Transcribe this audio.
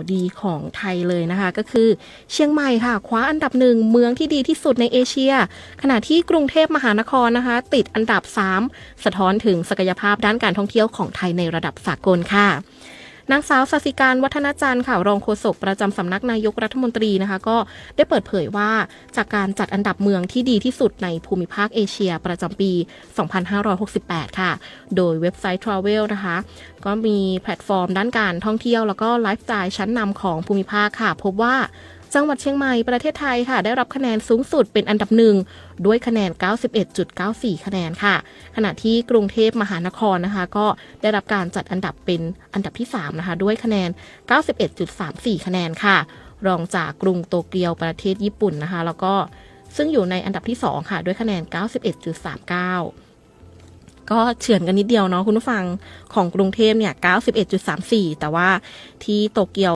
าวดีของไทยเลยนะคะ ก็คือเชียงใหม่ค่ะ คว้าอันดับหนึ่งเมืองที่ดีที่สุดในเอเชีย ขณะที่กรุงเทพมหานครนะคะ ติดอันดับ 3 สะท้อนถึงศักยภาพด้านการท่องเที่ยวของไทยในระดับสากลค่ะ นางสาวสสิการวัฒนจันทร์ค่ะรองโฆษกประจำสำนักนายกรัฐมนตรีนะคะ ก็ได้เปิดเผยว่าจากการจัดอันดับเมืองที่ดีที่สุดในภูมิภาคเอเชียประจำปี 2568 ค่ะ โดยเว็บไซต์ Travel นะคะ ก็มีแพลตฟอร์มด้านการท่องเที่ยวแล้วก็ไลฟ์สไตล์ชั้นนำของภูมิภาคค่ะ พบว่า จังหวัดเชียงใหม่ประเทศไทยค่ะ ได้รับคะแนนสูงสุดเป็นอันดับหนึ่งด้วยคะแนน 91.94 คะแนนค่ะ ขณะที่กรุงเทพมหานครนะคะ ก็ได้รับการจัดอันดับเป็นอันดับที่ 3 นะคะ ด้วยคะแนน 91.34 คะแนนค่ะ รองจากกรุงโตเกียวประเทศญี่ปุ่นนะคะ แล้วก็ซึ่งอยู่ในอันดับที่ 2 ค่ะ ด้วยคะแนน 91.39ก็เฉือนกันนิดเดียวเนาะคุณผู้ฟังของกรุงเทพเนี่ย 91.34 แต่ว่าที่โตเกียว